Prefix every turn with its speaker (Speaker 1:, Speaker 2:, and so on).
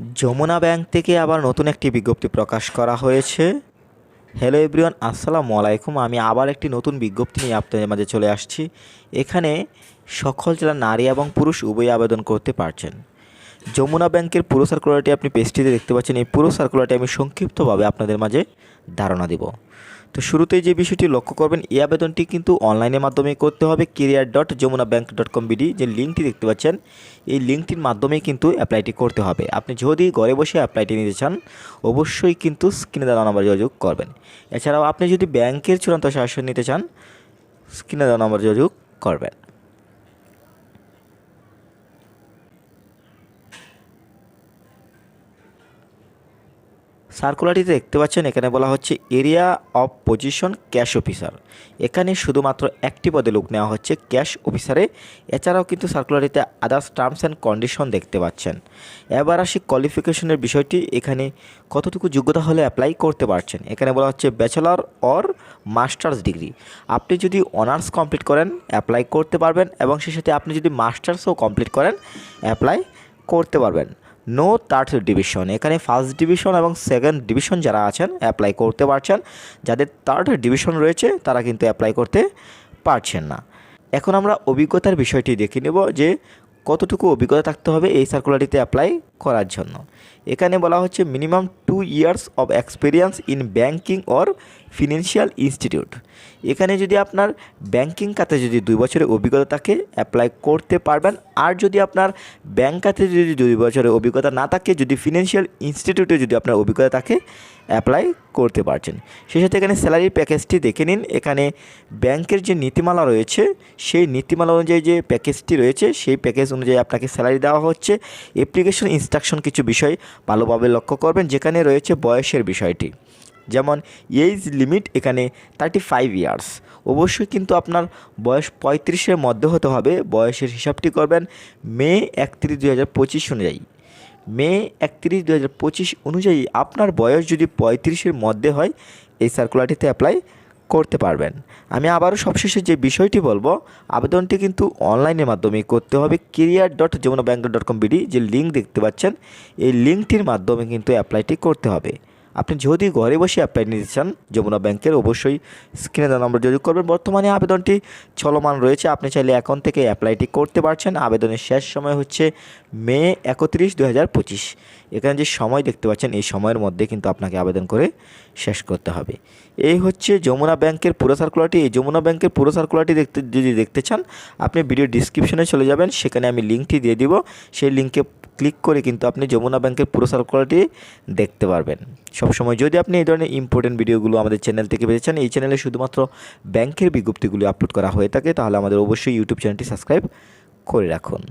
Speaker 1: Jamuna bank থেকে আবার নতুন একটি বিজ্ঞপ্তি প্রকাশ করা হয়েছে। হ্যালো এভরিওয়ান আসসালামু আলাইকুম। আমি আবার একটি নতুন বিজ্ঞপ্তি নিয়ে আপনাদের মাঝে চলে আসছি। এখানে সকল জেলার নারী এবং পুরুষ উভয়ই আবেদন করতে পারছেন। যমুনা ব্যাংকের পুরো সার্কুলারটি আপনি পেজটিতে দেখতে পাচ্ছেন। এই পুরো সার্কুলারটি আমি সংক্ষিপ্তভাবে আপনাদের মাঝে ধারণা দিব। তো শুরুতেই যে বিষয়টি লক্ষ্য করবেন, এই আবেদনটি কিন্তু অনলাইনের মাধ্যমে করতে হবে। Career dot Jamuna bank dot com BD যে লিঙ্কটি দেখতে পাচ্ছেন, এই লিঙ্কটির মাধ্যমে কিন্তু অ্যাপ্লাইটি করতে হবে। আপনি যদি ঘরে বসে অ্যাপ্লাইটি নিতে চান, অবশ্যই কিন্তু স্ক্রিনে দেওয়া নাম্বার যোগাযোগ করবেন। এছাড়াও আপনি যদি ব্যাংকের চূড়ান্ত শাসন নিতে চান স্ক্রিনে দেওয়া নাম্বার যোগাযোগ করবেন। সার্কুলারটিতে দেখতে পাচ্ছেন, এখানে বলা হচ্ছে area of position cash officer. এখানে শুধুমাত্র একটি পদে লোক নেওয়া হচ্ছে ক্যাশ অফিসারে। এছাড়াও কিন্তু সার্কুলারটিতে আদার্স টার্মস অ্যান্ড কন্ডিশন দেখতে পাচ্ছেন। এবার আসি কোয়ালিফিকেশনের বিষয়টি। এখানে কতটুকু যোগ্যতা হলে অ্যাপ্লাই করতে পারছেন? এখানে বলা হচ্ছে ব্যাচেলর অর মাস্টার্স ডিগ্রি আপনি যদি অনার্স কমপ্লিট করেন অ্যাপ্লাই করতে পারবেন এবং সেই সাথে আপনি যদি মাস্টার্সও কমপ্লিট করেন অ্যাপ্লাই করতে পারবেন। নো থার্ড ডিভিশন এখানে ফার্স্ট ডিভিশন এবং সেকেন্ড ডিভিশন যারা আছেন অ্যাপ্লাই করতে পারছেন। যাদের থার্ড ডিভিশন রয়েছে, তারা কিন্তু অ্যাপ্লাই করতে পারছেন না। এখন আমরা অভিজ্ঞতার বিষয়টি দেখে নেব যে কতটুকু অভিজ্ঞতা থাকতে হবে এই সার্কুলারটিতে অ্যাপ্লাই করার জন্য। এখানে বলা হচ্ছে minimum two years of experience in banking or financial institute এখানে যদি আপনার ব্যাংকিং খাতে যদি দুই বছরের অভিজ্ঞতা থাকে অ্যাপ্লাই করতে পারবেন। আর যদি আপনার ব্যাংক খাতে যদি দুই বছরের অভিজ্ঞতা না থাকে, যদি ফিনান্সিয়াল ইনস্টিটিউটে যদি আপনার অভিজ্ঞতা থাকে অ্যাপ্লাই করতে পারছেন। সেই সাথে এখানে স্যালারি প্যাকেজটি দেখে নিন। এখানে ব্যাংকের যে নীতিমালা রয়েছে, সেই নীতিমালা অনুযায়ী যে প্যাকেজটি রয়েছে, সেই প্যাকেজ অনুযায়ী আপনাকে স্যালারি দেওয়া হচ্ছে। অ্যাপ্লিকেশন ইনস্ট্রাকশন কিছু বিষয় ভালোভাবে লক্ষ্য করবেন, যেখানে রয়েছে বয়সের বিষয়টি। যেমন এইজ লিমিট এখানে থার্টি ফাইভ ইয়ার্স অবশ্যই কিন্তু আপনার বয়স পঁয়ত্রিশের মধ্যে হতে হবে। বয়সের হিসাবটি করবেন মে একত্রিশ দুই হাজার পঁচিশ অনুযায়ী। মে একত্রিশ দু হাজার পঁচিশ অনুযায়ী আপনার বয়স যদি পঁয়ত্রিশের মধ্যে হয়, এই সার্কুলারটিতে অ্যাপ্লাই করতে পারবেন। আমি আবারও সবশেষে যে বিষয়টি বলব, আবেদনটি কিন্তু অনলাইনের মাধ্যমে করতে হবে। Career dot Jamuna bank dot com BD যে লিঙ্ক দেখতে পাচ্ছেন, এই লিঙ্কটির মাধ্যমে কিন্তু অ্যাপ্লাইটি করতে হবে। আপনি যদি ঘরে বসে অ্যাপ্লাই নিতে চান, যমুনা ব্যাংকের অবশ্যই স্ক্রিনে দেওয়া নম্বর যোগাযোগ করবেন। বর্তমানে আবেদনটি চলমান রয়েছে। আপনি চাইলে এখন থেকে অ্যাপ্লাইটি করতে পারছেন। আবেদনের শেষ সময় হচ্ছে মে একত্রিশ দু হাজার পঁচিশ। এখানে যে সময় দেখতে পাচ্ছেন, এই সময়ের মধ্যে কিন্তু আপনাকে আবেদন করে শেষ করতে হবে। এই হচ্ছে যমুনা ব্যাংকের পুরো সার্কুলারটি এই যমুনা ব্যাংকের পুরো সার্কুলারটি দেখতে, যদি দেখতে চান, আপনি ভিডিও ডিসক্রিপশনে চলে যাবেন। সেখানে আমি লিঙ্কটি দিয়ে দিব। সেই লিঙ্কে ক্লিক করে কিন্তু আপনি যমুনা ব্যাংকের পুরো সার্কুলারটি দেখতে পারবেন। সবসময় যদি আপনি এই ধরনের ইম্পর্টেন্ট ভিডিওগুলো আমাদের চ্যানেল থেকে পেয়েছেন এই চ্যানেলে শুধুমাত্র ব্যাংকের বিজ্ঞপ্তিগুলি আপলোড করা হয়ে থাকে, তাহলে আমাদের অবশ্যই ইউটিউব চ্যানেলটি সাবস্ক্রাইব করে রাখুন।